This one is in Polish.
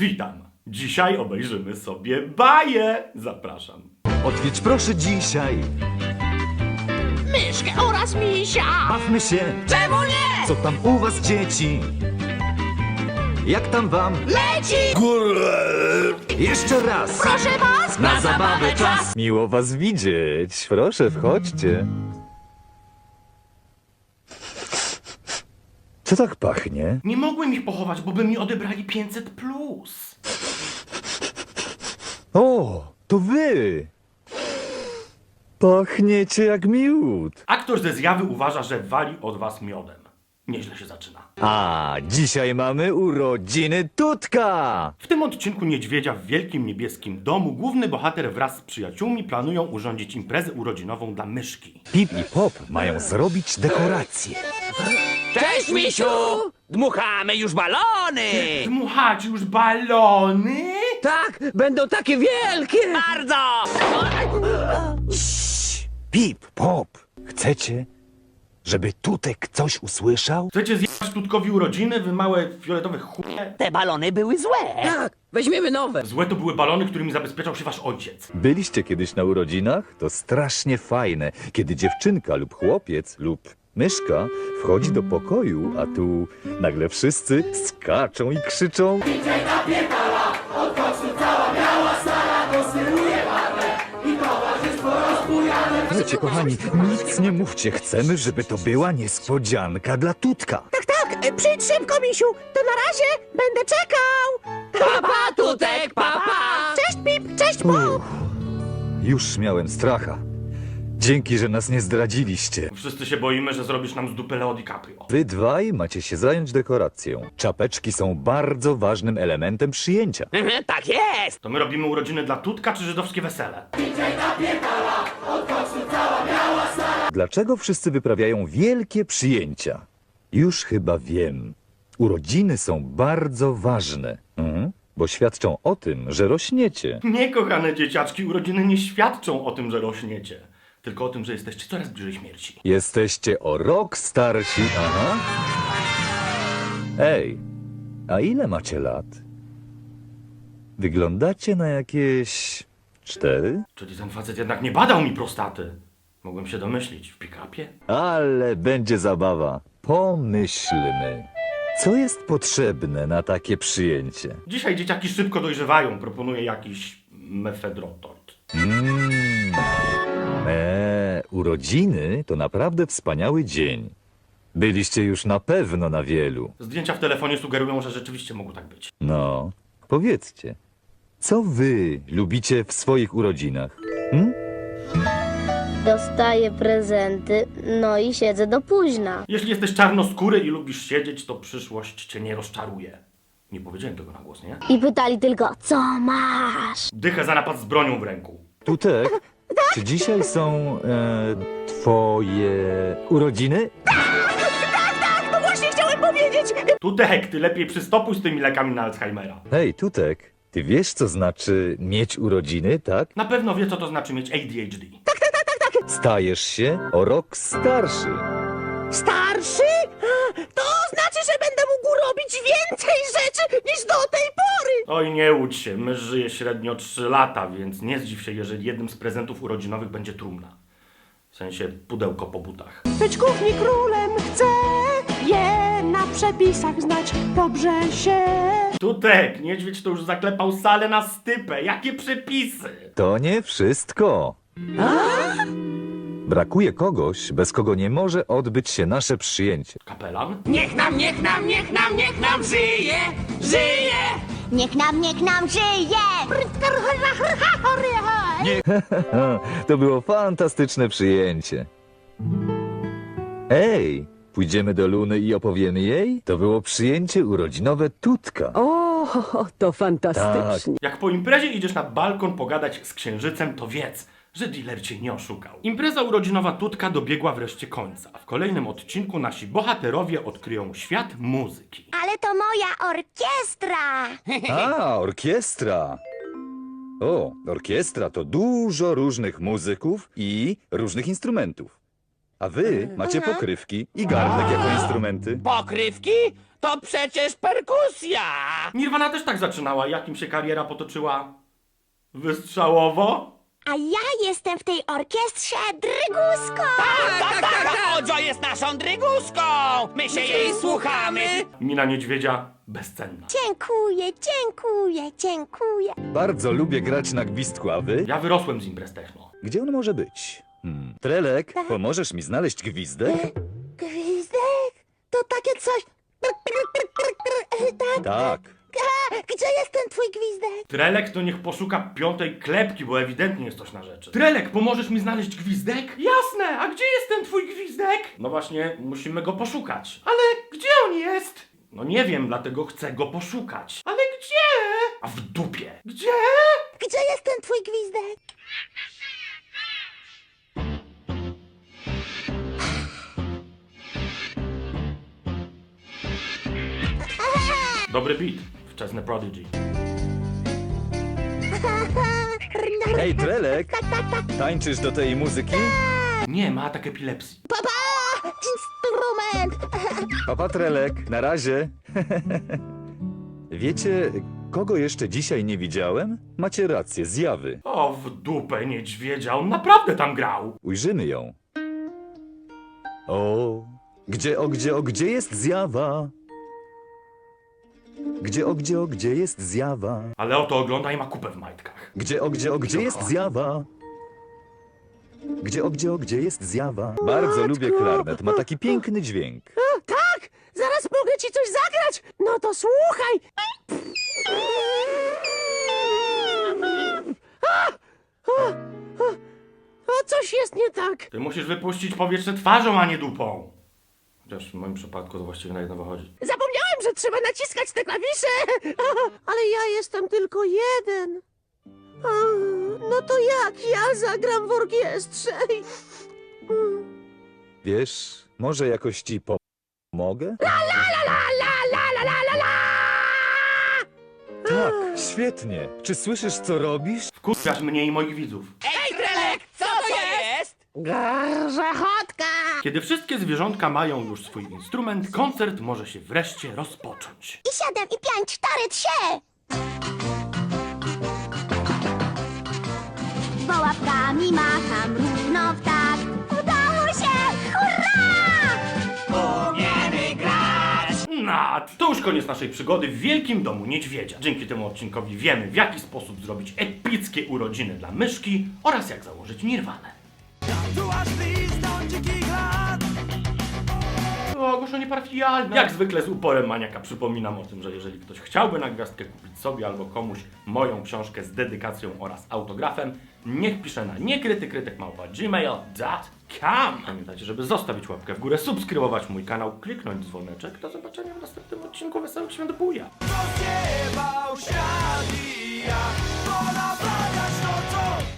Witam. Dzisiaj obejrzymy sobie baję. Zapraszam. Odwiedź proszę dzisiaj. myszkę oraz misia. Bawmy się. Czemu nie? Co tam u was dzieci? Jak tam wam? Leci! Jeszcze raz. Proszę was, na, zabawę czas. Miło was widzieć. Proszę, wchodźcie. Co tak pachnie? Nie mogłem ich pochować, bo by mi odebrali 500 plus. O, to wy! Pachniecie jak miód. Aktor ze zjawy uważa, że wali od was miodem. Nieźle się zaczyna. A, dzisiaj mamy urodziny Tutka! W tym odcinku Niedźwiedzia w Wielkim Niebieskim Domu główny bohater wraz z przyjaciółmi planują urządzić imprezę urodzinową dla myszki. Pip i Pop mają zrobić dekoracje. Cześć, misiu! Dmuchamy już balony! Dmuchać już balony? Tak, będą takie wielkie! Bardzo! Pip, Pop, chcecie, żeby Tutek coś usłyszał? Chcecie zjechać Tutkowi urodziny, wy małe fioletowe chuje? Te balony były złe. Tak, weźmiemy nowe. Złe to były balony, którymi zabezpieczał się wasz ojciec. Byliście kiedyś na urodzinach? To strasznie fajne, kiedy dziewczynka lub chłopiec lub myszka wchodzi do pokoju, a tu nagle wszyscy skaczą i krzyczą. Wiecie, kochani, nic nie mówcie. Chcemy, żeby to była niespodzianka dla Tutka. Tak, e, przyjdź szybko, misiu. To na razie będę czekał. Papa, tutek, papa. Cześć, Pip, cześć, Pop. Już miałem stracha. Dzięki, że nas nie zdradziliście. Wszyscy się boimy, że zrobisz nam z dupy Leo DiCaprio. Wy dwaj macie się zająć dekoracją. Czapeczki są bardzo ważnym elementem przyjęcia. Mhm, tak jest! To my robimy urodziny dla Tutka czy żydowskie wesele? Dlaczego wszyscy wyprawiają wielkie przyjęcia? Już chyba wiem. Urodziny są bardzo ważne, mhm, bo świadczą o tym, że rośniecie. Nie, kochane dzieciaczki, urodziny nie świadczą o tym, że rośniecie. Tylko o tym, że jesteście coraz bliżej śmierci. Jesteście o rok starsi, aha. Ej, a ile macie lat? Wyglądacie na jakieś cztery? Czyli ten facet jednak nie badał mi prostaty. Mogłem się domyślić. W pick-upie? Ale będzie zabawa. Pomyślmy. Co jest potrzebne na takie przyjęcie? Dzisiaj dzieciaki szybko dojrzewają. Proponuję jakiś mefedrotort. Mmm. Eee, urodziny to naprawdę wspaniały dzień. Byliście już na pewno na wielu. Zdjęcia w telefonie sugerują, że rzeczywiście mogło tak być. No, powiedzcie, co wy lubicie w swoich urodzinach? Hm? Dostaję prezenty, no i siedzę do późna. Jeśli jesteś czarnoskóry i lubisz siedzieć, to przyszłość cię nie rozczaruje. Nie powiedziałem tego na głos, nie? I pytali tylko, co masz? Dychę za napad z bronią w ręku. Tutek, czy dzisiaj są e, twoje urodziny? No właśnie chciałem powiedzieć. Tutek, ty lepiej przystopuj z tymi lekami na Alzheimera. Hej, Tutek, ty wiesz co znaczy mieć urodziny, tak? Na pewno wie, co to znaczy mieć ADHD. Stajesz się o rok starszy. Starszy? Więcej rzeczy niż do tej pory. Oj, nie łudź się, mysz żyje średnio 3 lata, więc nie zdziw się, jeżeli jednym z prezentów urodzinowych będzie trumna. W sensie pudełko po butach. Być kuchni królem chcę, je na przepisach znać dobrze się. Tutek, niedźwiedź to już zaklepał salę na stypę. Jakie przepisy? To nie wszystko. Brakuje kogoś, bez kogo nie może odbyć się nasze przyjęcie. Kapelan? Niech nam, niech nam, niech nam, niech nam żyje! Żyje! Niech nam, niech nam żyje! To było fantastyczne przyjęcie. Ej, pójdziemy do Luny i opowiemy jej? To było przyjęcie urodzinowe Tutka. O, to fantastycznie. Jak po imprezie idziesz na balkon pogadać z księżycem, to wiedz, że dealer cię nie oszukał. Impreza urodzinowa Tutka dobiegła wreszcie końca. W kolejnym odcinku nasi bohaterowie odkryją świat muzyki. Ale to moja orkiestra! A, orkiestra! O, orkiestra to dużo różnych muzyków i różnych instrumentów. A wy macie pokrywki i gardek jako instrumenty. Pokrywki? To przecież perkusja! Nirvana też tak zaczynała. Jak im się kariera potoczyła? Wystrzałowo? A ja jestem w tej orkiestrze dryguską. Tak, tak, tak, Odzio jest naszą dryguską! My się jej słuchamy! Mina niedźwiedzia bezcenna. Dziękuję, dziękuję, dziękuję. Bardzo lubię grać na gwizdku, a wy? Ja wyrosłem z imprez techno. Gdzie on może być? Hmm. Trelek, pomożesz mi znaleźć gwizdek? Gwizdek? To takie coś... Tak. Gdzie jest ten twój gwizdek? Trelek to niech poszuka piątej klepki, bo ewidentnie jest coś na rzeczy. Trelek, pomożesz mi znaleźć gwizdek? Jasne, a gdzie jest ten twój gwizdek? No właśnie, musimy go poszukać. Ale gdzie on jest? No nie wiem, dlatego chcę go poszukać. Ale gdzie? A w dupie. Gdzie? Gdzie jest ten twój gwizdek? Dobry beat. Wczesne Prodigy. Hej, Trelek! Tańczysz do tej muzyki? Nie, ma atak epilepsji. Papa! Instrument! Papa Trelek, na razie. Wiecie, kogo jeszcze dzisiaj nie widziałem? Macie rację, zjawy. O, w dupę niedźwiedzia, on naprawdę tam grał. Ujrzymy ją. O, gdzie, o, gdzie, o, gdzie jest zjawa? Gdzie, o, gdzie, o, gdzie jest zjawa? Ale oto ogląda i ma kupę w majtkach. Gdzie, o, gdzie, o, gdzie jest zjawa? Gdzie, o, gdzie, o, gdzie jest zjawa? Bardzo lubię klarnet, ma taki piękny dźwięk. Tak, zaraz mogę ci coś zagrać. No to słuchaj. A, a, a, a coś jest nie tak. Ty musisz wypuścić powietrze twarzą, a nie dupą. Chociaż w moim przypadku to właściwie na jedno wychodzi. Że trzeba naciskać te klawisze. Ale ja jestem tylko jeden. A, No to jak ja zagram w orkiestrze? Wiesz, może jakoś ci pomogę? La la la la la la! Tak, świetnie. Czy słyszysz, co robisz? Wkurwiasz mnie i moich widzów. Ej, Trelek, co to jest? Grzechotka! Kiedy wszystkie zwierzątka mają już swój instrument, koncert może się wreszcie rozpocząć. I siedem, i pięć, cztery, trzy! Bo łapkami macham równo w tak. Udało się! Hurra! Umiemy grać! Nad! To już koniec naszej przygody w Wielkim Domu Niedźwiedzia. Dzięki temu odcinkowi wiemy, w jaki sposób zrobić epickie urodziny dla myszki oraz jak założyć nirwanę. O, ogłoszenie parafialne. Jak zwykle z uporem maniaka przypominam o tym, że jeżeli ktoś chciałby na gwiazdkę kupić sobie albo komuś moją książkę z dedykacją oraz autografem, niech pisze na niekrytykrytykmałpa.gmail.com Pamiętajcie, żeby zostawić łapkę w górę, subskrybować mój kanał, kliknąć dzwoneczek. Do zobaczenia w następnym odcinku Wesołych Świąt Buja. rozjebał świat i ja